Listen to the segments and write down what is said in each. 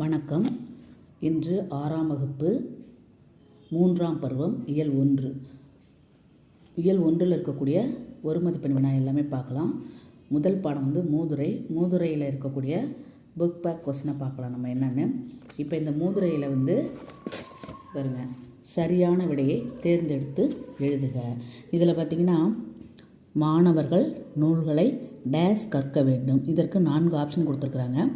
வணக்கம். இன்று ஆறாம் வகுப்பு மூன்றாம் பருவம் இயல் ஒன்று. இயல் ஒன்றில் இருக்கக்கூடிய ஒரு மதிப்பெண் வினா எல்லாமே பார்க்கலாம். முதல் பாடம் வந்து மூதுரை. மூதுரையில் இருக்கக்கூடிய புக் பேக் கொஸ்டினை பார்க்கலாம் நம்ம என்னென்னு. இப்போ இந்த மூதுரையில் வந்து வருங்க சரியான விடையை தேர்ந்தெடுத்து எழுதுக. இதில் பார்த்திங்கன்னா மாணவர்கள் நூல்களை டேஸ் கற்க வேண்டும். இதற்கு நான்கு ஆப்ஷன் கொடுத்துருக்குறாங்க.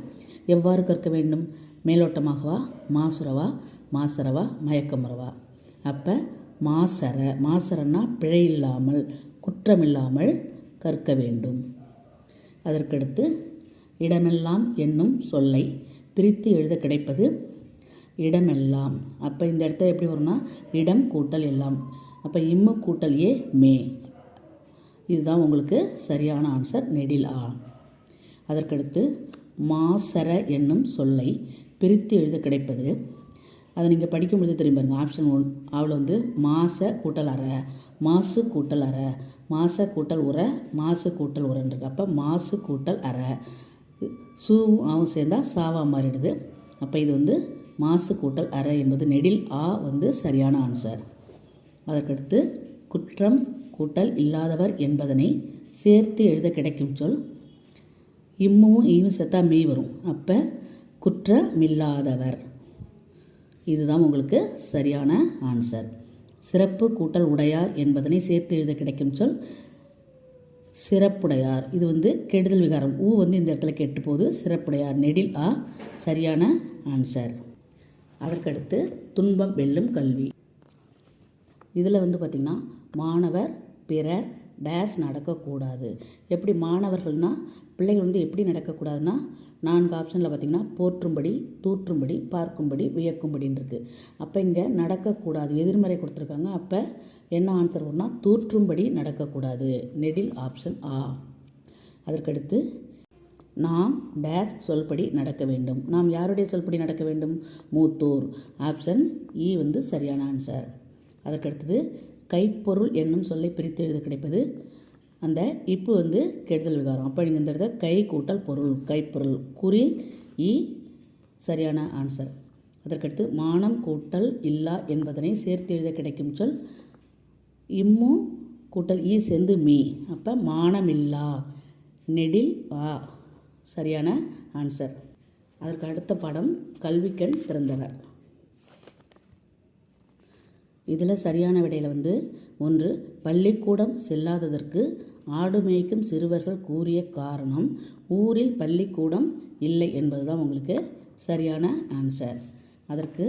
எவ்வாறு கற்க வேண்டும்? மேலோட்டமாகவா? மாசுரவா மாசரவா மயக்கமுறவா? அப்போ மாசர மாசரன்னா பிழை இல்லாமல் குற்றமில்லாமல் கற்க வேண்டும். அதற்கடுத்து இடமெல்லாம் என்னும் சொல்லை பிரித்து எழுத கிடைப்பது இடமெல்லாம். அப்போ இந்த இடத்துல எப்படி வரும்னா இடம் கூட்டல் எல்லாம். அப்போ இம்மு கூட்டல் ஏ மே. இதுதான் உங்களுக்கு சரியான ஆன்சர் நெடில். ஆ அதற்கடுத்து மாசர என்னும் சொல்லை பிரித்து எழுத கிடைப்பது. அதை நீங்கள் படிக்கும் பொழுது தெரியும் பாருங்கள் ஆப்ஷன் ஒன் அவள் வந்து மாச கூட்டல் அற மாசு கூட்டல் அற மாச கூட்டல் உர மாசு கூட்டல் உரன்றிருக்கு அப்போ மாசு கூட்டல் அற. சூவும் ஆவும் சேர்ந்தால் சாவா மாறிடுது. அப்போ இது வந்து மாசு கூட்டல் அற என்பது நெடில் ஆ வந்து சரியான ஆன்சர் அதற்கடுத்து குற்றம் கூட்டல் இல்லாதவர் என்பதனை சேர்த்து எழுத கிடைக்கும் சொல். இம்மும் ஈவும் செத்தா மீ வரும். அப்போ குற்றமில்லாதவர். இதுதான் உங்களுக்கு சரியான ஆன்சர் சிறப்பு கூட்டல் உடையார் என்பதனை சேர்த்து எழுத கிடைக்கும் சொல். சிறப்புடையார். இது வந்து கெடுதல் விகாரம். ஊ வந்து இந்த இடத்துல கெட்டு போகுது சிறப்புடையார். நெடில் ஆ. சரியான ஆன்சர் அதற்கடுத்து துன்பம் வெல்லும் கல்வி. இதில் வந்து பார்த்திங்கன்னா மாணவர் பிறர் டேஸ் நடக்கக்கூடாது. எப்படி மாணவர்கள்னால் பிள்ளைகள் வந்து எப்படி நடக்கக்கூடாதுன்னா நான்கு ஆப்ஷனில் பார்த்திங்கன்னா போற்றும்படி தூற்றும்படி பார்க்கும்படி வியக்கும்படின்னு இருக்குது அப்போ இங்கே நடக்கக்கூடாது. எதிர்மறை கொடுத்துருக்காங்க. அப்போ என்ன ஆன்சர் வரும்னா தூற்றும்படி நடக்கக்கூடாது. நெடில் ஆப்ஷன் ஆ. அதற்கடுத்து நாம் டேஸ் சொல்படி நடக்க வேண்டும். நாம் யாருடைய சொல்படி நடக்க வேண்டும்? மூத்தோர். ஆப்ஷன் இ வந்து சரியான ஆன்சர் அதற்கடுத்தது கைப்பொருள் என்னும் சொல்லை பிரித்து எழுத கிடைப்பது. அந்த இப்பு வந்து கெடுதல் விகாரம். அப்போ நீங்கள் இந்த இடத்துல கை கூட்டல் பொருள் கைப்பொருள். குறில் இ சரியான ஆன்சர் அதற்கடுத்து மானம் கூட்டல் இல்லா என்பதனை சேர்த்து எழுத கிடைக்கும் சொல். இம்மு கூட்டல் ஈ சேர்ந்து மீ. அப்போ மானமில்லா நெடில் வா. சரியான ஆன்சர் அதற்கு அடுத்த பாடம் கல்விக்கண் திறந்தவர். இதில் சரியான விடையில் வந்து ஒன்று பள்ளிக்கூடம் செல்லாததற்கு ஆடு மேய்க்கும் சிறுவர்கள் கூறிய காரணம் ஊரில் பள்ளிக்கூடம் இல்லை என்பது தான் உங்களுக்கு சரியான ஆன்சர் அதற்கு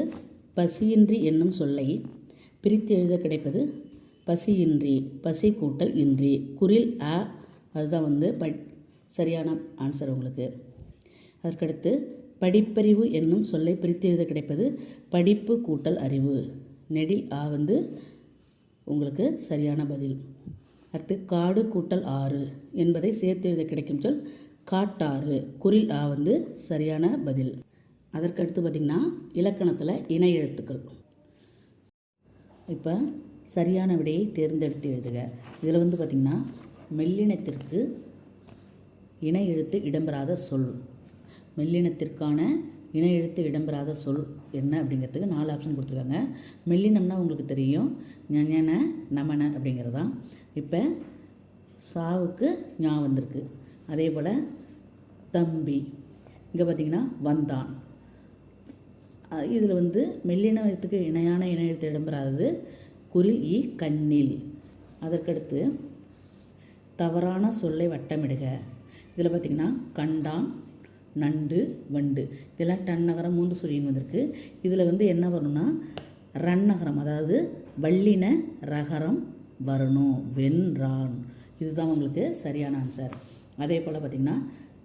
பசியின்றி என்னும் சொல்லை பிரித்து எழுத கிடைப்பது பசியின்றி பசி கூட்டல் இன்றி குரில் அ அதுதான் வந்து ப சரியான ஆன்சர் உங்களுக்கு. அதற்கடுத்து படிப்பறிவு என்னும் சொல்லை பிரித்து எழுத கிடைப்பது படிப்பு கூட்டல் அறிவு. நெடில் ஆ வந்து உங்களுக்கு சரியான பதில். அடுத்து காடு கூட்டல் ஆறு என்பதை சேர்த்து எழுத கிடைக்கும் சொல் காட்டாறு. குரில் ஆ வந்து சரியான பதில். அதற்கடுத்து பார்த்திங்கன்னா இலக்கணத்தில் இணை எழுத்துக்கள். இப்போ சரியான விடையை தேர்ந்தெடுத்து எழுதுக. இதில் வந்து பார்த்திங்கன்னா மெல்லினத்திற்கு இணை எழுத்து இடம்பெறாத சொல். மெல்லினத்திற்கான இணை எழுத்து இடம்பெறாத சொல் என்ன அப்படிங்கிறதுக்கு நாலு ஆப்ஷன் கொடுத்துருக்காங்க. மெல்லினம்னா உங்களுக்கு தெரியும். ஞன நமன அப்படிங்கிறது. தான் இப்போ சாவுக்கு ஞா வந்திருக்கு. அதே போல் தம்பி. இங்கே பார்த்திங்கன்னா வந்தான். இதில் வந்து மெல்லினத்துக்கு இணையான இணை எழுத்து இடம்பெறாதது குரில் இ கண்ணில். அதற்கடுத்து தவறான சொல்லை வட்டமிடுக. இதில் பார்த்திங்கன்னா கண்டான் நண்டு வண்டு. இதெல்லாம் டன்னகரம் மூன்று சுழின்னு வந்திருக்கு. இதில் வந்து என்ன வரணும்னா ரன்னகரம் அதாவது வள்ளின ரகரம் வரணும். வென்றான் இதுதான் உங்களுக்கு சரியான ஆன்சர் அதே போல் பார்த்திங்கன்னா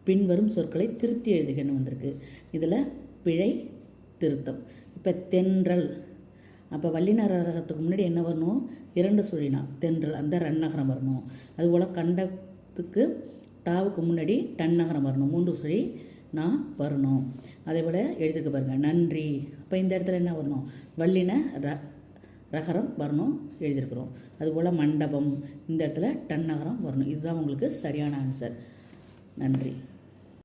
பின்வரும் சொற்களை திருத்தி எழுதுகன்னு வந்திருக்கு. இதில் பிழை திருத்தம். இப்போ தென்றல். அப்போ வள்ளின ரகத்துக்கு முன்னாடி என்ன வரணும்? இரண்டு சுழினா தென்றல் அந்த ரன்னகரம் வரணும். அதுபோல் கண்டத்துக்கு டாவுக்கு முன்னாடி டன்னகரம் வரணும். மூன்று சுழி நான் வரணும். அதே போல் எழுதிக்க பாருங்கள் நன்றி. அப்போ இந்த இடத்துல என்ன வரணும்? வள்ளின ர ரகரம் வரணும் எழுதியிருக்கிறோம். அதுபோல் மண்டபம் இந்த இடத்துல டன்னகரம் வரணும். இதுதான் உங்களுக்கு சரியான ஆன்சர் நன்றி.